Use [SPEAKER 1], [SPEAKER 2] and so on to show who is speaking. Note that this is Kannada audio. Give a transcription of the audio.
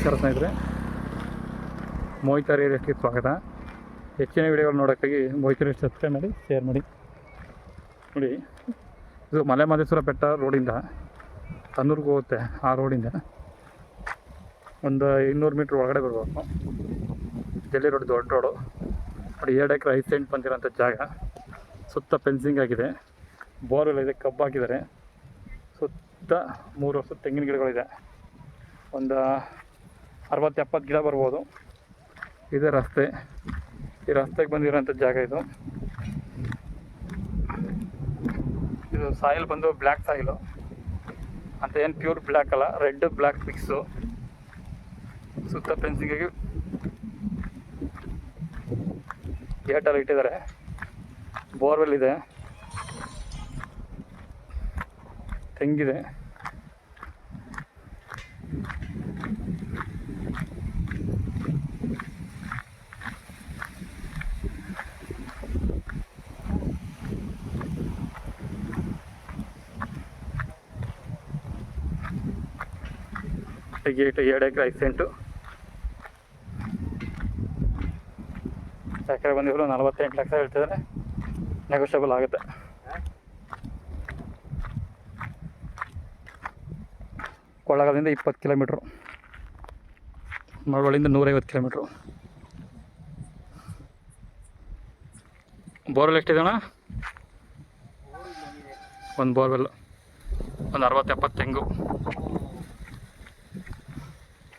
[SPEAKER 1] ನಮಸ್ಕಾರ ಸ್ನೇಹಿತರೆ. ಮೋಹಿತಾರಿ ರೆಸ್ಟ್ಗೆ ಸ್ವಾಗತ. ಹೆಚ್ಚಿನ ವಿಡಿಯೋಗಳು ನೋಡೋಕ್ಕಾಗಿ ಮೋಹಿತಾರಿ ಸಬ್ಸ್ಕ್ರೈಬ್ ಮಾಡಿ, ಶೇರ್ ಮಾಡಿ. ನೋಡಿ, ಇದು ಮಲೆ ಮಹದೇಶ್ವರ ಬೆಟ್ಟ ರೋಡಿಂದ ಕನ್ನೂರ್ಗೆ ಹೋಗುತ್ತೆ ಆ ರೋಡಿಂದ. ಒಂದು ಇನ್ನೂರು ಮೀಟ್ರ್ ಒಳಗಡೆ ಬರಬೇಕು. ಜಲ್ಲಿ ರೋಡ್ ದೊಡ್ಡ ರೋಡು. ನೋಡಿ, ಎರಡು ಎಕರೆ ಐದು ಸೆಂಟ್ ಬಂದಿರೋಂಥ ಜಾಗ. ಸುತ್ತ ಫೆನ್ಸಿಂಗ್ ಆಗಿದೆ. ಬೋರ್ವೆಲ್ ಇದೆ, ಕಬ್ಬು ಹಾಕಿದ್ದಾರೆ. ಸುತ್ತ ಮೂರು ವರ್ಷದ ತೆಂಗಿನ ಗಿಡಗಳಿದೆ. ಒಂದು ಅರವತ್ತು ಎಪ್ಪತ್ತು ಗಿಡ ಬರ್ಬೋದು. ಇದೆ ರಸ್ತೆ. ಈ ರಸ್ತೆಗೆ ಬಂದಿರೋಂಥ ಜಾಗ ಇದು. ಇದು ಸಾಯಿಲ್ ಬಂದು ಬ್ಲ್ಯಾಕ್ ಸಾಯಿಲು ಅಂತ ಏನು ಪ್ಯೂರ್ ಬ್ಲ್ಯಾಕ್ ಅಲ್ಲ ರೆಡ್ ಬ್ಲ್ಯಾಕ್ ಮಿಕ್ಸು ಸುತ್ತ ಫೆನ್ಸಿಂಗಿಗೆ ಗೇಟಲ್ಲಿ ಇಟ್ಟಿದ್ದಾರೆ. ಬೋರ್ವೆಲ್ ಇದೆ. ತೆಂಗಿದೆ. ಗೇಟ್ ಎರಡು ಎಕರೆ ಐದು ಸೆಂಟು ಎಕರೆ ಬಂದಿದ್ರು ನಲವತ್ತೆಂಟು ಲಕ್ಷ ಹೇಳ್ತಿದ್ರೆ. ನೆಗೋಷಿಯಬಲ್ ಆಗುತ್ತೆ. ಕೊಳ್ಳಗಾಲದಿಂದ ಇಪ್ಪತ್ತು ಕಿಲೋಮೀಟ್ರು. ಮಳವಳ್ಳಿಯಿಂದ ನೂರೈವತ್ತು ಕಿಲೋಮೀಟ್ರು. ಬೋರ್ವೆಲ್ ಎಷ್ಟಿದೆಣ್ಣ ಒಂದು ಬೋರ್ವೆಲ್. ಒಂದು ಅರವತ್ತು ಎಪ್ಪತ್ತು ತೆಂಗು.